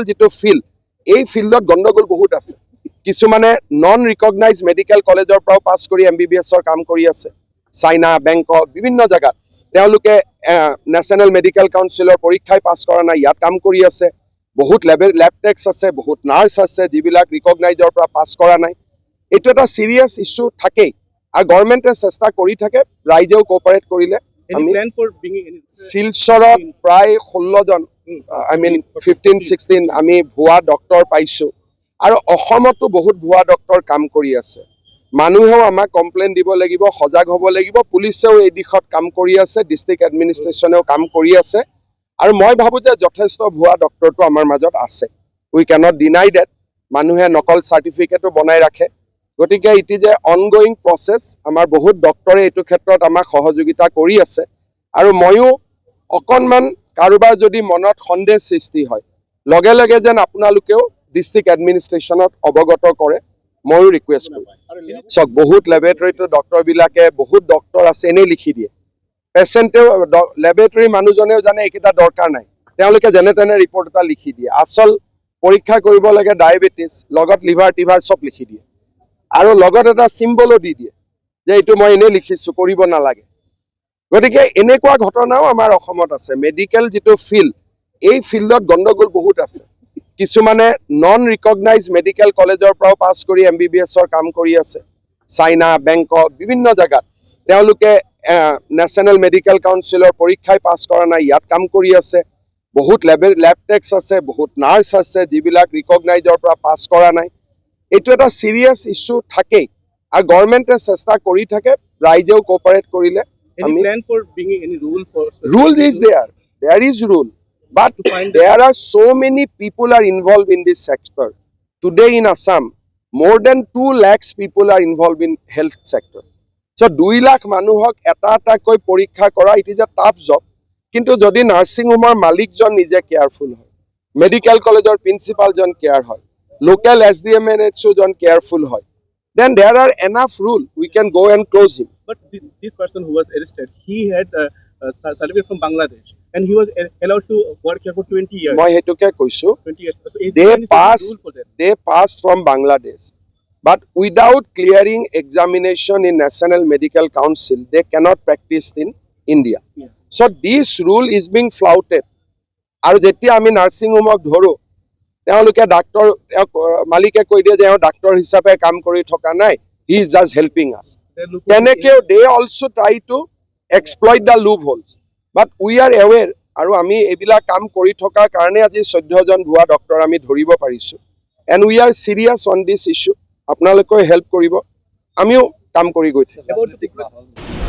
Medical যিটো field এই ফিল্ডত গণ্ডগোল বহুত আছে। কিছুমানে নন ৰিকগনাইজ মেডিকেল কলেজৰ পৰাও পাছ কৰি এম বি বি এছৰ কাম কৰি আছে। চাইনা বেংকক বিভিন্ন জেগাত। তেওঁলোকে নেশ্যনেল মেডিকেল কাউন্সিলৰ পৰীক্ষাই পাছ কৰা নাই ইয়াত কাম কৰি আছে। বহুত লেব লেব টেক্স আছে বহুত নাৰ্ছ আছে যিবিলাক ৰিকগনাইজৰ পৰা পাছ কৰা নাই। এইটো এটা চিৰিয়াছ ইছ্যু থাকেই। আৰু গভৰ্ণমেণ্টে চেষ্টা কৰি থাকে ৰাইজেও কোঅপাৰেট কৰিলে। আমি- শিলচৰত প্ৰায় ষোল্লজন আই মিন ফিফটিন ছিক্সটিন আমি ভুৱা ডক্তৰ পাইছোঁ। আৰু অসমতো বহুত ভুৱা ডক্তৰ কাম কৰি আছে। মানুহেও আমাক কমপ্লেইন দিব লাগিব সজাগ হ'ব লাগিব। পুলিচেও এই দিশত কাম কৰি আছে ডিষ্ট্ৰিক্ট এডমিনিষ্ট্ৰেশ্যনেও কাম কৰি আছে। আৰু মই ভাবোঁ যে যথেষ্ট ভুৱা ডক্তৰটো আমাৰ মাজত আছে। উই কেনট ডিনাই ডেট মানুহে নকল চাৰ্টিফিকেটো বনাই ৰাখে। গতিকে it is a ongoing process আমাৰ বহুত ডক্তৰে এইটো ক্ষেত্ৰত আমাক সহযোগিতা কৰি আছে। আৰু ময়ো অকণমান কাৰোবাৰ যদি মনত সন্দেহ সৃষ্টি হয়, লগে লগে যেন আপোনালোকেও ডিষ্ট্ৰিক্ট এডমিনিষ্ট্ৰেশ্যনত অৱগত কৰে, ময়ো ৰিকুৱেষ্ট কৰোঁ। চাওক, বহুত লেবৰেটৰীটো ডক্তৰবিলাকে বহুত ডক্তৰ আছে, এনেই লিখি দিয়ে। পেচেণ্টেও লেবৰেটৰী মানুহজনেও জানে, এইকেইটা দৰকাৰ নাই। তেওঁলোকে যেনে তেনে ৰিপৰ্ট এটা লিখি দিয়ে। আচল পৰীক্ষা কৰিব লাগে ডায়েবেটিছ লগত লিভাৰ টিভাৰ, চব লিখি দিয়ে। আৰু লগত এটা চিম্বলো দি দিয়ে, যে এইটো মই এনেই লিখিছোঁ, কৰিব নালাগে। গতিকে এনেকুৱা ঘটনাও আমাৰ অসমত আছে। মেডিকেল যিটো ফিল্ড এই ফিল্ডত গণ্ডগোল বহুত আছে। কিছুমানে নন ৰিকগনাইজ মেডিকেল কলেজৰ পৰাও পাছ কৰি এম বি বি এছৰ কাম কৰি আছে। চাইনা, বেংকক, বিভিন্ন জেগাত। তেওঁলোকে নেশ্যনেল মেডিকেল কাউন্সিলৰ পৰীক্ষাই পাছ কৰা নাই, ইয়াত কাম কৰি আছে। বহুত লেব লেব টেক্স আছে, বহুত নাৰ্ছ আছে, যিবিলাক ৰিকগনাইজৰ পৰা পাছ কৰা নাই। এইটো এটা চিৰিয়াছ ইছ্যু থাকেই। আৰু গভৰ্ণমেণ্টে চেষ্টা কৰি থাকে, ৰাইজেও কোঅপাৰেট কৰিলে। Any plan for bringing any rule for? rule is there there is rule but there are so many people are involved in this sector today in assam more than 2 lakhs people are involved in health sector so 2 lakh মানুহক এটা এটাকৈ পৰীক্ষা কৰা it is a tough job কিন্তু যদি nursing হোমৰ মালিকজন নিজে careful হয় মেডিকেল কলেজৰ প্ৰিন্সিপালজন কেয়াৰ হয় local S D M N H জন কেয়াৰফুল হয় then there are enough rule we can go' and close him But thi- this person who was arrested, he had a, a cer- certificate from Bangladesh and he was allowed to work here for 20 years. মই সেইটোকে কৈছোঁ 20 years. So They pass- they passed from Bangladesh. But without clearing examination in National Medical Council, they cannot practice in India. Yeah. So this rule is being flouted. আৰু যেতিয়া আমি nursing হোমক ধৰোঁ তেওঁলোকে ডাক্তৰ মালিকে কৈ দিয়ে যে এওঁ ডাক্তৰ হিচাপে কাম কৰি থকা নাই হি ইজ জাষ্ট হেল্পিং আছ তেনেকেও they also' try to exploit the loopholes but we are aware আৰু আমি এইবিলাক কাম কৰি থকাৰ কাৰণে আজি চৈধ্যজন ভুৱা ডক্তৰ আমি ধৰিব পাৰিছোঁ। এণ্ড উই আৰ চিৰিয়াছ অন দিছ ইছ্যু আপোনালোকেও হেল্প কৰিব। আমিও কাম কৰি গৈ থাকিম